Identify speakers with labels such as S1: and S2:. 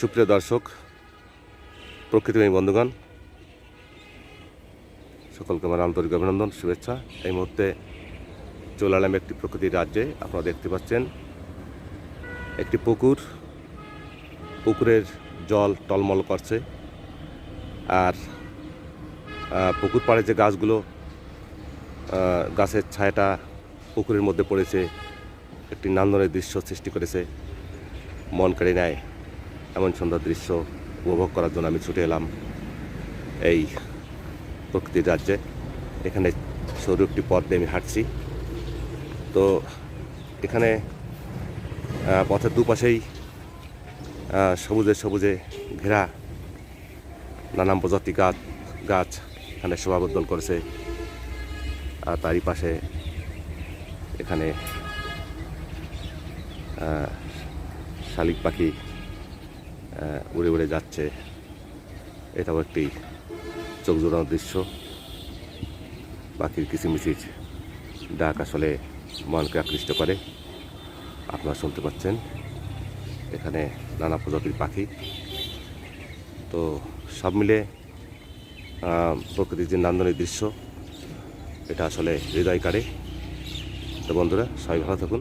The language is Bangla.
S1: সুপ্রিয় দর্শক প্রকৃতিপ্রেমী বন্ধুগণ, সকলকে আমার আন্তরিক অভিনন্দন, শুভেচ্ছা। এই মুহূর্তে চলে এলাম একটি প্রকৃতির রাজ্যে। আপনারা দেখতে পাচ্ছেন, একটি পুকুর। পুকুরের জল টলমল করছে। আর পুকুর পাড়ে যে গাছগুলো গাছের ছায়াটা পুকুরের মধ্যে পড়েছে, একটি নান্দনের দৃশ্য সৃষ্টি করেছে। মন কেড়ে নেয়। এমন সুন্দর দৃশ্য উপভোগ করার জন্য আমি ছুটে এলাম এই প্রকৃতির রাজ্যে। এখানে সরু একটি পথ দিয়ে আমি হাঁটছি। তো এখানে পথের দুপাশেই সবুজে সবুজে ঘেরা নানান প্রজাতি গাছ গাছ এখানে শোভাবর্ধন করেছে। আর তারই পাশে এখানে শালিক পাখি উড়ে উড়ে যাচ্ছে। এটাও একটি চোখ জোড়ানো দৃশ্য। পাখির কিচিমিচির ডাক আসলে মনকে আকৃষ্ট করে। আপনারা শুনতে পাচ্ছেন, এখানে নানা প্রজাতির পাখি। তো সব মিলে প্রকৃতির যে নান্দনিক দৃশ্য, এটা আসলে হৃদয় কাড়ে তো বন্ধুরা, সবাই ভালো থাকুন।